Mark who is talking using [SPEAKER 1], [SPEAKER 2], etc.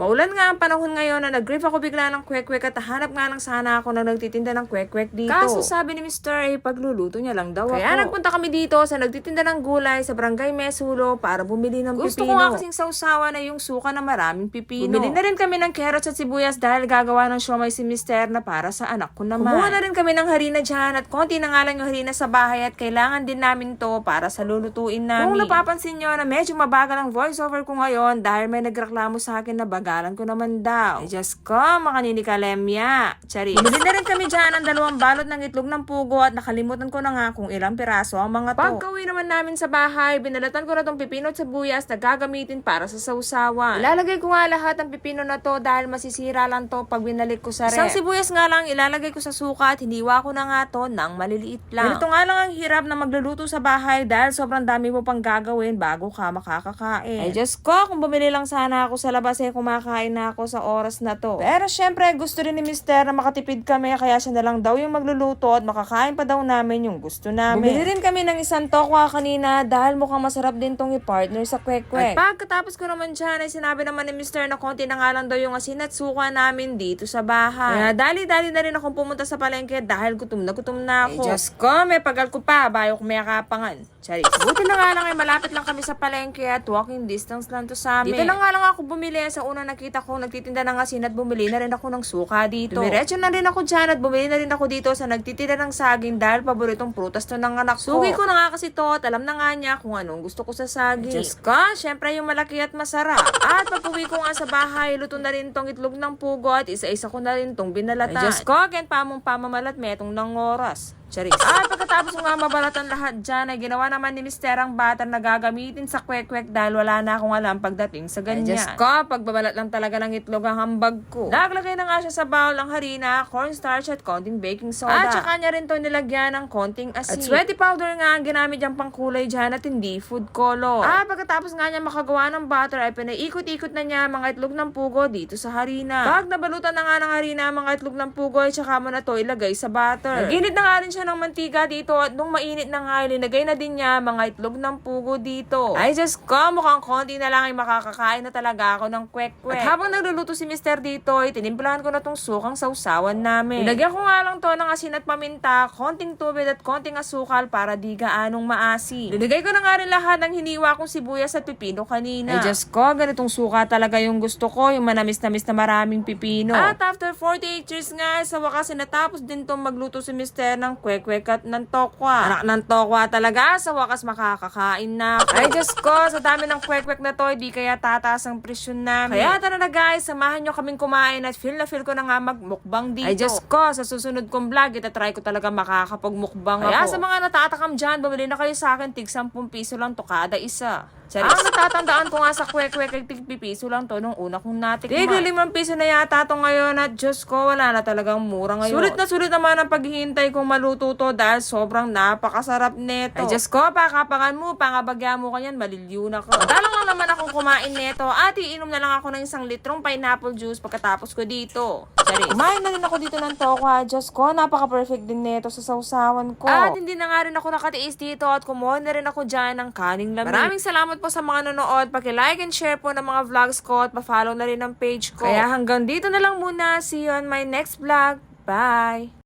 [SPEAKER 1] Maulan nga ang panahon ngayon na nag-grief ako bigla ng kwek-kwek at hanap nga lang sana ako na nagtitinda ng kwek-kwek dito. Kaso sabi ni Mr. A, pagluluto niya lang daw Kaya nagpunta kami dito sa nagtitinda ng gulay sa barangay Mesulo para bumili ng Gusto
[SPEAKER 2] pipino.
[SPEAKER 1] ko nga kasing sausawa na yung suka na maraming pipino. Bumili na rin kami ng carrots at sibuyas dahil gagawa ng siomay si Mr. na para sa anak ko naman. Kumuha na rin kami ng harina dyan at konti na nga lang yung harina sa bahay at kailangan din namin to para sa lulutuin namin. Kung napapansin nyo na medyo mabagal ang voiceover ko ngayon dahil may nagreklamo sa akin na bagalan ko naman daw. Ay, Diyos ko, makanini kalemya. Charis. Bumili na rin kami dyan ng dalawang balot ng itlog ng pugo at nakalimutan ko na nga kung ilang piraso ang mga to. Pagka-uwi naman namin sa bahay, binalatan ko na tong pipino at sibuyas na gagamitin para sa sausawan. Ilalagay ko nga lahat ng pipino na to dahil masisira lang to pag binalik ko sa ref. Isang sibuyas nga lang ilalagay ko sa suka at hiniwa ko na nga to ng maliliit lang. Ganito nga lang ang hirap na magluluto sa bahay dahil sobrang dami mo pang gagawin bago ka makakakain. Ay Diyos ko, kung bumili lang sana ako sa labas eh kumakain na ako sa oras na to. Pero syempre, gusto rin ni Mister na makatipid kami kaya siya na lang daw yung magluluto at makakain pa daw namin yung gusto namin. Bumili rin kami ng isang tokwa kanina dahil mukhang masarap din tong i-partner sa kwek-kwek. At pagkatapos ko naman dyan ay sinabi naman ni Mister na konti na nga lang daw yung asin at suka namin dito sa bahay. Kaya dali-dali na rin akong pumunta sa palengke dahil gutom na gutom na ako. Eh, Diyos ko, may pagal ko pa, bayo ko may kapangan. Charis. Buti na nga lang ay malapit lang kami sa palengke at walking distance lang to sa amin. Dito na nga lang ako bumili sa unang nakita ko nagtitinda ng asin at bumili na rin ako ng suka dito. Dumiretso na rin ako dyan at bumili na rin ako dito sa nagtitinda ng saging dahil paboritong prutas to ng anak ko. Sugi ko na nga kasi to at alam na nga niya kung anong gusto ko sa saging. Diyos ko, syempre yung malaki at masarap. At pag uwi ko nga sa bahay, luto na rin tong itlog ng pugo at isa-isa ko na rin tong binalatan. Ay, Diyos ko, ken pamong pamamalat metong ng oras. Charis. At pagkatapos ko nga mabalatan lahat dyan, ay ginawa naman ni Mister ang butter na gagamitin sa kwek-kwek dahil wala na akong alam pagdating sa ganyan. Ay, Diyos ko, pagbabalat lang talaga ng itlog ang hambag ko. Naglagay na nga siya sa bowl ng harina, cornstarch at konting baking soda. At saka niya rin to nilagyan ng konting asin. At sweaty powder nga ang ginamit niyang pangkulay dyan at hindi food color. Ah, pagkatapos nga niya makagawa ng butter ay pinaikot-ikot na niya mga itlog ng pugo dito sa harina. Pag nabalutan na nga ng harina ang mga itlog ng pugo ay saka mo na to ilagay sa butter. Naginit na nga rin siya ng mantika dito at nung mainit na nga ilinagay na din niya mga itlog ng pugo dito. Ay Diyos ko, mukhang konti na lang ay makakakain na talaga ako ng kwek-kwek. At habang nagluluto si Mr. dito ay tinimplahan ko na tong sukang sausawan namin. Ilagyan ko nga lang to ng asin at paminta, konting tubig at konting asukal para di gaanong maasim. Linagay ko na nga rin lahat ng hiniwa kong sibuyas at pipino kanina. Ay Diyos ko, ganitong suka talaga yung gusto ko, yung manamis-namis na maraming pipino. At after 48 years nga, sa wakas natapos din tong magluto si Mr. ng kwek-kwek at ng tokwa. Anak ng tokwa talaga, sa wakas makakakain na. Ay Diyos ko, sa dami ng kwek-kwek na to, di kaya tataas ang presyon namin. Kaya tara na guys, samahan nyo kaming kumain at feel na feel ko na nga magmukbang dito. Ay Diyos ko, sa susunod kong vlog, itatry ko talaga makakapagmukbang ako. Kaya sa mga natatakam dyan, bumili na kayo sa akin, tig 10 piso lang to kada isa. Charis. Ang natatandaan ko nga sa kwek-kwek ay tigpipiso lang to nung una kong natikman. Tig limang piso na yata to ngayon at Diyos ko, wala na talagang mura ngayon. Sulit na sulit naman ang paghihintay kong maluto to dahil sobrang napakasarap neto. Ay Diyos ko, pakapangan mo, pangabagya mo kanyan, maliliw na ko. Dalang lang naman akong kumain neto at iinom na lang ako ng isang litrong pineapple juice pagkatapos ko dito. Charis. Kumain na rin ako dito ng tokwa. Diyos ko, napaka-perfect din neto sa sausawan ko. At hindi na nga rin ako nakatiis dito at kumuha na rin ako dyan ng kaning lamig. Maraming salamat po sa mga nanonood. Paki-like and share po ng mga vlogs ko at pa-follow na rin ang page ko. Kaya hanggang dito na lang muna. See you on my next vlog. Bye!